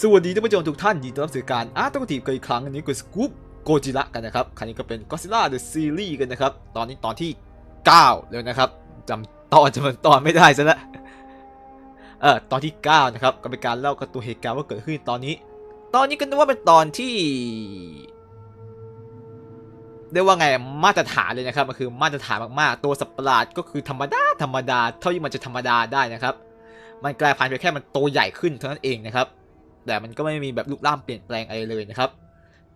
สวัสดีท่านผู้ชมทุกท่านยินดีต้อนรับสู่การอาร์ตกทีกันอีกครั้งอันนี้คือสกู๊ปโกจิระกันนะครับ ครั้งนี้ก็เป็น Godzilla The Series กันนะครับ ตอนนี้ตอนที่9เลยนะครับจำตอนจำนวนตอนไม่ได้ซะและเออตอนที่ 9 นะครับ ก็เป็นการเล่ากันตัวเหตุการณ์ว่าเกิดขึ้นตอนนี้ ตอนนี้ก็นึกว่าเป็นตอนที่เรียกว่าไงมาตรฐานเลยนะครับมันคือมาตรฐานมากๆ ตัวสัตว์ประหลาดก็คือธรรมดาธรรมดาเท่าที่มันจะธรรมดาได้นะครับ มันกลายพันธุ์ไปแค่มันโตใหญ่ขึ้นเท่านั้นเองนะครับ แต่มันก็ไม่มีแบบรูปร่างเปลี่ยนแปลงอะไรเลยนะครับ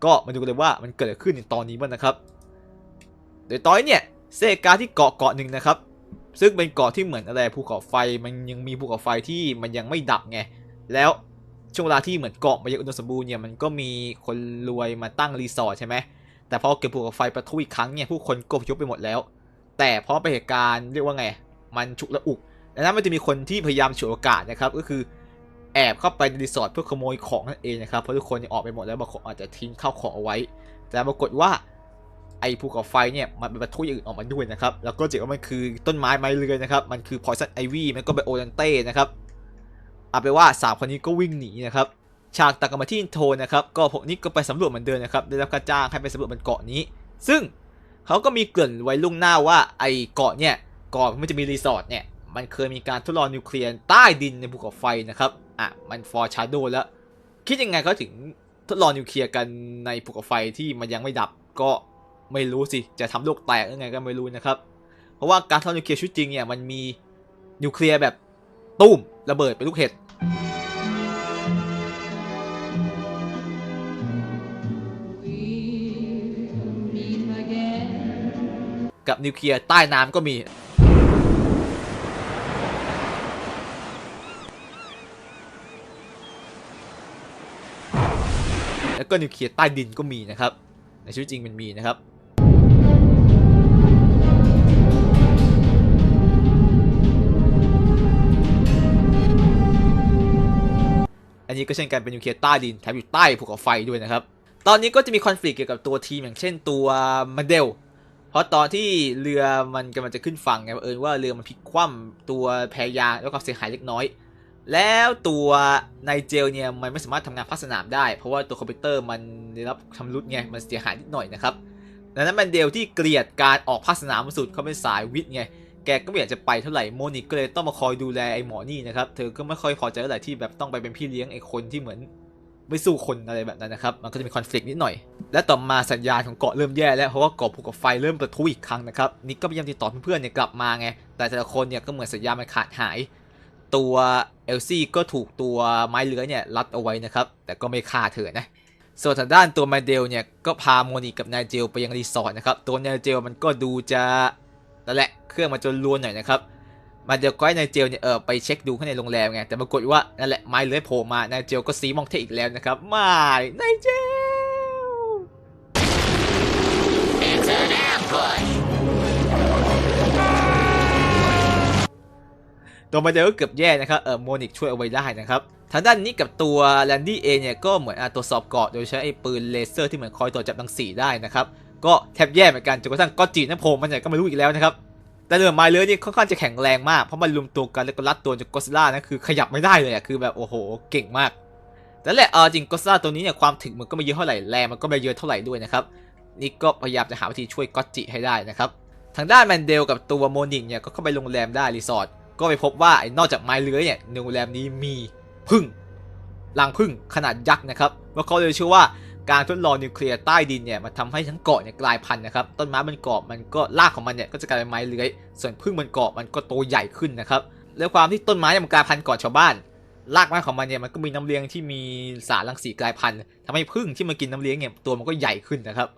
ก็มาดูกันเลยว่ามันเกิดอะไรขึ้นในตอนนี้บ้างนะครับ โดยตอนนี้เนี่ยเซกาที่เกาะเกาะหนึ่งนะครับ ซึ่งเป็นเกาะที่เหมือนอะไรภูเขาไฟมันยังมีภูเขาไฟที่มันยังไม่ดับไงแล้วช่วงเวลาที่เหมือนเกาะมันยังอุดมสมบูรณ์เนี่ยมันก็มีคนรวยมาตั้งรีสอร์ทใช่ไหมแต่พอเกิดภูเขาไฟประทุอีกครั้งเนี่ยผู้คนก็พยพไปหมดแล้ว แต่เพราะไปนเหตุการณ์เรียกว่าไง มันฉุกละอุกดังนั้นมันจะมีคนที่พยายามฉวยโอกาสนะครับ ก็คือ แอบเข้าไปในรีสอร์ทเพื่อขโมยของนั่นเองนะครับ เพราะทุกคนออกไปหมดแล้วบางคนอาจจะทิ้งข้าวของเอาไว้ แต่ปรากฏว่าไอ้ภูเขาไฟเนี่ยมันเป็นประทุอย่างอื่นออกมาด้วยนะครับ แล้วก็เจอว่ามันคือต้นไม้ไม้เลื้อยนะครับ มันคือพอยซันไอวี่มันก็เป็นโอเรนเต้นะครับเอาไปว่าสามคนนี้ก็วิ่งหนีนะครับ ฉากตัดกลับมาที่อินโทนะครับ ก็พวกนี้ก็ไปสำรวจเหมือนเดิมนะครับ ได้รับการจ้างให้ไปสำรวจบนเกาะนี้ ซึ่งเขาก็มีเกริ่นไว้ล่วงหน้าว่าไอ้เกาะเนี่ยก่อนมันจะมีรีสอร์ทเนี่ย มันเคยมีการทดลองนิวเคลียร์ใต้ดินในภูเขาไฟนะครับ อะมันฟอร์ชาโดแล้ว คิดยังไงเขาถึงทดลองนิวเคลียร์กันในภูเขาไฟที่มันยังไม่ดับก็ไม่รู้สิ จะทำโลกแตกยังไงก็ไม่รู้นะครับ เพราะว่าการทดลองนิวเคลียร์ชุดจริงเนี่ยมันมีนิวเคลียร์แบบตุ้มระเบิดเป็นลูกเห็ดกับนิวเคลียร์ใต้น้ำก็มี แล้ว ก็นิวเคลียร์ใต้ดินก็มีนะครับ ในชีวิตจริงมันมีนะครับอันนี้ก็เช่นกันเป็นนิวเคลียร์ใต้ดินแถมอยู่ใต้ภูเขาไฟด้วยนะครับ ตอนนี้ก็จะมีคอนฟ lict เกี่ยวกับตัวทีมอย่างเช่นตัวมันเดล เพราะตอนที่เรือมันกำลังจะขึ้นฝั่งไงเอิญว่าเรือมันพลิกคว่ำตัวแพยางแล้วก็เสียหายเล็กน้อย แล้วตัวไนเจลเนี่ยมันไม่สามารถทำงานภาคสนามได้ เพราะว่าตัวคอมพิวเตอร์มันได้รับชำรุดไงมันเสียหายนิดหน่อยนะครับดังนั้นมันเดลที่เกลียดการออกภาคสนามสุดเขาเป็นสายวิทย์ไงแกก็ไม่อยากจะไปเท่าไหร่โมนิกก็เลยต้องมาคอยดูแลไอ้หมอนี่นะครับเธอก็ไม่ค่อยพอใจเท่าไหร่ที่แบบต้องไปเป็นพี่เลี้ยงไอ้คนที่เหมือนไม่สู้คนอะไรแบบนั้นนะครับ มันก็จะมีคอน FLICT นิดหน่อย และต่อมาสัญญาณของเกาะเริ่มแย่แล้วเพราะว่าเกาะภูเขาไฟเริ่มประทุอีกครั้งนะครับนิกก็พยายามติดต่อเพื่อนๆเนี่ยกลับมาไงแต่แต่ละคนเนี่ยก็เหมือนสัญญาณมันขาดหาย ตัวเอลซี่ก็ถูกตัวไม้เลื้อยเนี่ยรัดเอาไว้นะครับ แต่ก็ไม่ฆ่าเธอนะส่วนทางด้านตัวไมเดลเนี่ยก็พาโมนิกับนายเจลไปยังรีสอร์ทนะครับ ตัวนายเจลมันก็ดูจะนั่นแหละเครื่องมันจะลวนหน่อยนะครับมาเดี๋ยวก็ให้นายเจลเนี่ยเออไปเช็คดูข้างในโรงแรมไงแต่ปรากฏว่านั่นแหละไม้เลื้อยโผล่มานายเจลก็ซีมองเทอีกแล้วนะครับไม่นายเจล ตัวมาเดลก็เกือบแย่นะครับเออโมนิกช่วยเอาไว้ได้นะครับทางด้านนี้กับตัวแลนดี้เองเนี่ยก็เหมือนอตรวจสอบเกาะโดยใช้ไอ้ปืนเลเซอร์ที่เหมือนคอยตรวจจับรังสีได้นะครับก็แทบแย่เหมือนกันจนกระทั่งก็จีนั่นโผล่มาเนี่ยก็ไม่รู้อีกแล้วนะครับแต่เรือไม้เลื้อยนี่ค่อนข้างจะแข็งแรงมากเพราะมันรวมตัวกันแล้วก็รัดตัวจนก็อดซิลล่านะคือขยับไม่ได้เลยอะคือแบบโอ้โหเก่งมากแต่แหละเออจริงก็อดซิลล่าตัวนี้เนี่ยความถึงมันก็ไม่เยอะเท่าไหร่แรงมันก็ไม่เยอะเท่าไหร่ด้วยนะครับนี่ก็พยายามจะหาวิธีช่วยก็จิให้ได้นะครับทางด้านแมนเดลกับตัวโมนิกเนี่ยก็เข้าไปโรงแรมได้รีสอร์ท ก็ไปพบว่าไอ้นอกจากไม้เลื้อยเนี่ยในโรงแรมนี้มีพึ่งรังพึ่งขนาดยักษ์นะครับว่าเขาเลยเชื่อว่าการทดลองนิวเคลียร์ใต้ดินเนี่ยมันทำให้ทั้งเกาะเนี่ยกลายพันธุ์นะครับต้นไม้บนเกาะมันก็รากของมันเนี่ยก็จะกลายเป็นไม้เลื้อย ส่วนพึ่งบนเกาะมันก็โตใหญ่ขึ้นนะครับแล้วความที่ต้นไม้เนี่ยมันกลายพันธุ์ก่อนชาวบ้านรากไม้ของมันเนี่ยมันก็มีน้ำเลี้ยงที่มีสารรังสีกลายพันธุ์ทำให้พึ่งที่มันกินน้ำเลี้ยงเนี่ยตัวมันก็ใหญ่ขึ้นนะครับ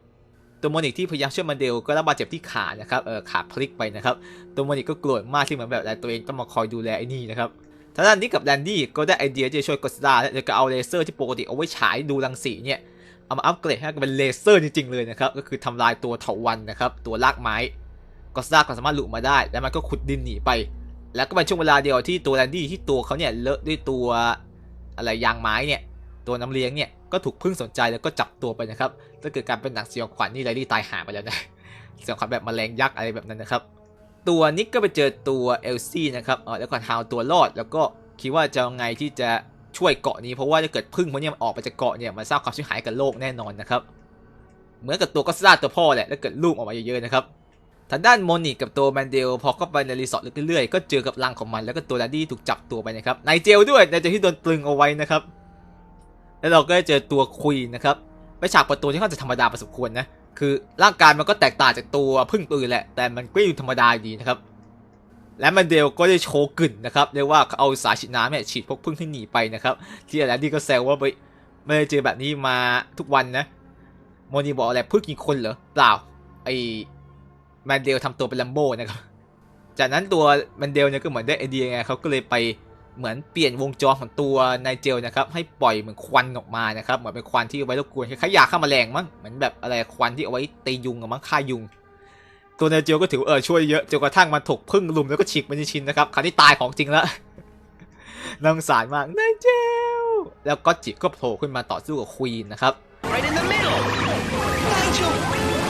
ตัวโมนิกที่พยายามช่วยมันเดลก็รับบาดเจ็บที่ขานะครับเออขาพลิกไปนะครับตัวโมนิกก็โกรธมากที่เหมือนแบบตัวเองต้องมาคอยดูแลไอ้นี่นะครับทางด้านนี้กับแดนดี้ก็ได้ไอเดียจะช่วยกอดซิลล่าและก็เอาเลเซอร์ที่ปกติเอาไว้ฉายดูรังสีเนี่ยเอามาอัปเกรดให้เป็นเลเซอร์จริงๆเลยนะครับก็คือทำลายตัวเถาวันนะครับตัวรากไม้ก็ซ่าก็สามารถหลุดมาได้ แล้วมันก็ขุดดินหนีไป แล้วก็เป็นช่วงเวลาเดียวที่ตัวแลนดี้ที่ตัวเขาเนี่ยเลอะด้วยตัวอะไรยางไม้เนี่ยตัวน้ำเลี้ยงเนี่ย ก็ถูกพึ่งสนใจแล้วก็จับตัวไปนะครับถ้าเกิดการเป็นหนังสยองขวัญนี่ไรดี้ตายหาไปแล้วนะสยองขวัญแบบแมลงยักษ์อะไรแบบนั้นนะครับ ตัวนิกก็ไปเจอตัวเอลซี่นะครับเออแล้วก็หาวตัวรอด แล้วก็คิดว่าจะไงที่จะช่วยเกาะนี้เพราะว่าถ้าเกิดพึ่งพวกเนี้ยมันออกไปจากเกาะเนี่ยมันสร้างความเสียหายกับโลกแน่นอนนะครับเหมือนกับตัวก็ซิล่าตัวพ่อแหละถ้าเกิดลูกออกมาเยอะๆนะครับทางด้านโมนิกกับตัวแมนเดลพอเข้าไปในรีสอร์ทเรื่อยๆก็เจอกับรังของมันแล้วก็ตัวแดดดี้ถูกจับตัวไปนะครับนายเจลด้วยนายเจลที่โดนตรึงเอาไว้นะครับ แล้วเราก็ได้เจอตัวควีนะครับไปฉากปิดตัวที่ค่อนจะธรรมดาพอสมควรนะคือร่างกายมันก็แตกต่างจากตัวพึ่งปืนแหละ แต่มันก็ยังธรรมดาดีนะครับ และแมนเดลก็ได้โชว์กลิ่นนะครับเรียกว่าเอาสายฉีดน้ำเนี่ยฉีดพวกพึ่งที่หนีไปนะครับ ที่แดดดี้ก็แซวว่าไม่ไม่ได้เจอแบบนี้มาทุกวันนะโมนีบอกอะไรพึ่งกินคนเหรอเปล่าไอแมนเดลทำตัวเป็นลัมโบนะครับจากนั้นตัวแมนเดลเนี่ยก็เหมือนได้ไอเดียไงเขาก็เลยไป เหมือนเปลี่ยนวงจรของตัวนายเจลนะครับให้ปล่อยเหมือนควันออกมานะครับเหมือนเป็นควันที่เอาไว้รบกวนคล้ายๆยาฆ่าแมลงมั้งเหมือนแบบอะไรควันที่เอาไว้ตียุงอะมั้งฆ่ายุง ตัวนายเจลก็ถือเออช่วยเยอะจนกระทั่งมันถูกพึ่งลุมแล้วก็ฉีกเป็นชิ้นนะครับคราวนี้ตายของจริงแล้วน่าสงสารมากนายเจลแล้วก็จิก็โผล่ขึ้นมาต่อสู้กับควีนนะครับ Right in the middle! Nigel!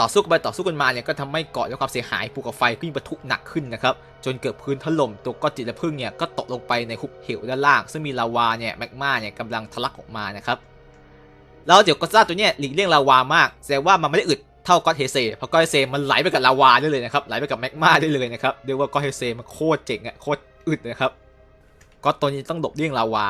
ต่อสู้กันไปต่อสู้กันมาเนี่ยก็ทำให้เกาะได้ความเสียหายภูเขาไฟก็ยิ่งปะทุหนักขึ้นนะครับจนเกิดพื้นถล่มตัวก็อตจิและพึ่งเนี่ยก็ตกลงไปในหุบเหวด้านล่าง ซึ่งมีลาวาเนี่ยแมกมาเนี่ยกำลังทะลักออกมานะครับแล้วเดี๋ยวก็ซ่าตัวเนี้ยหลีกเลี่ยงลาวามากแสดงว่ามันไม่ได้อึดเท่าก็อตเฮเซเพราะก็อตเฮเซมันไหลไปกับลาวาได้เลยนะครับไหลไปกับแมกมาได้เลยนะครับเรียกว่าก็อตเฮเซมันโคตรเจ๋งอะโคตรอึดนะครับก็อตตัวนี้ต้องหลบเลี่ยงลาวา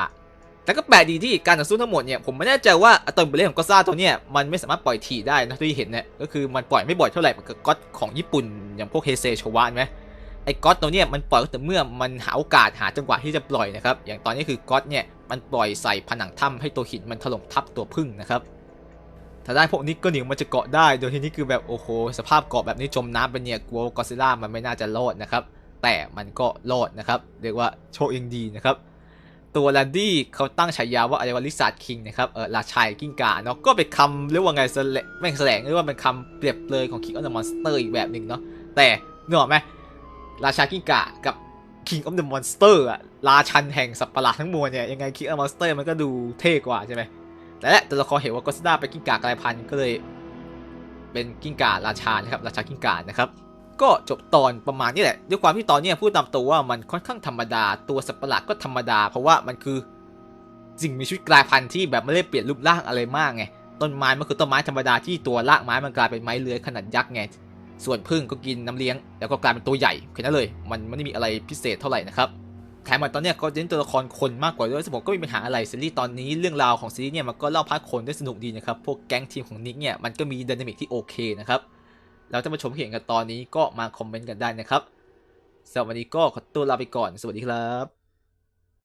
แต่ก็แปลกดีที่การต่อสู้ทั้งหมดเนี่ยผมไม่แน่ใจว่าอะตอมเบลของก็ซ่าตัวเนี้ยมันไม่สามารถปล่อยทีได้นะที่เห็นเนี่ยก็คือมันปล่อยไม่บ่อยเท่าไหร่เหมือนกับก๊อตของญี่ปุ่นอย่างพวกเฮเซโชวะไหมไอ้ก๊อตตัวเนี้ยมันปล่อยแต่เมื่อมันหาโอกาสหาจังหวะที่จะปล่อยนะครับอย่างตอนนี้คือก๊อตเนี่ยมันปล่อยใส่ผนังถ้ำให้ตัวหินมันถล่มทับตัวพึ่งนะครับถ้าได้พวกนี้ก็หนีมันจะเกาะได้ โดยที่นี่คือแบบโอ้โหสภาพเกาะแบบนี้จมน้ำไปเนี่ยกลัวก็ซิล่ามันไม่น่าจะรอดนะครับแต่มันก็รอดนะครับเรียกว่าโชคยังดีนะครับ ตัวแลนดี้เขาตั้งฉายาว่าอะไรว่าลิซาร์ดคิงนะครับเออราชายกิ้งก่าเนาะก็เป็นคำเรียกว่าไงแสลไม่แสลงเรียกว่าเป็นคำเปรียบเลยของ King of the Monster อีกแบบหนึ่งเนาะแต่เนออกไหมราชากิ้งก่ากับ King of the Monster อะราชันแห่งสัตว์ประหลาดทั้งมวลเนี่ยยังไง King of the Monster มันก็ดูเท่กว่าใช่ไหมแต่และตัวละครเห็นว่าก็ซิล่าเป็นกิ้งก่ากลายพันธุ์ก็เลยเป็นกิ้งก่าราชานะครับราชากิ้งก่านะครับ ก็จบตอนประมาณนี้แหละ ด้วยความที่ตอนนี้พูดตามตัวว่ามันค่อนข้างธรรมดา ตัวสัตว์ประหลาดก็ธรรมดา เพราะว่ามันคือสิ่งมีชีวิตกลายพันธุ์ที่แบบไม่ได้เปลี่ยนรูปร่างอะไรมากไง ต้นไม้มันคือต้นไม้ธรรมดาที่ตัวรากไม้มันกลายเป็นไม้เลื้อยขนาดยักษ์ไง ส่วนพึ่งก็กินน้ำเลี้ยง แล้วก็กลายเป็นตัวใหญ่แค่นั้นเลย มันไม่ได้มีอะไรพิเศษเท่าไหร่นะครับ แถมมาตอนนี้ก็เน้นตัวละครคนมากกว่าด้วยสมองก็ไม่มีปัญหาอะไรซีรีส์ตอนนี้เรื่องราวของซีรีส์เนี่ยมันก็เล่าพาร์ทคนได้สนุกดีนะครับ พวกแก๊งทีมของนิกเนี่ยมันก็มีดินามิกที่โอเคนะครับ แล้วถ้ามาชมเห็นกันตอนนี้ก็มาคอมเมนต์กันได้นะครับสำหรับวันนี้ก็ขอตัวลาไปก่อน สวัสดีครับ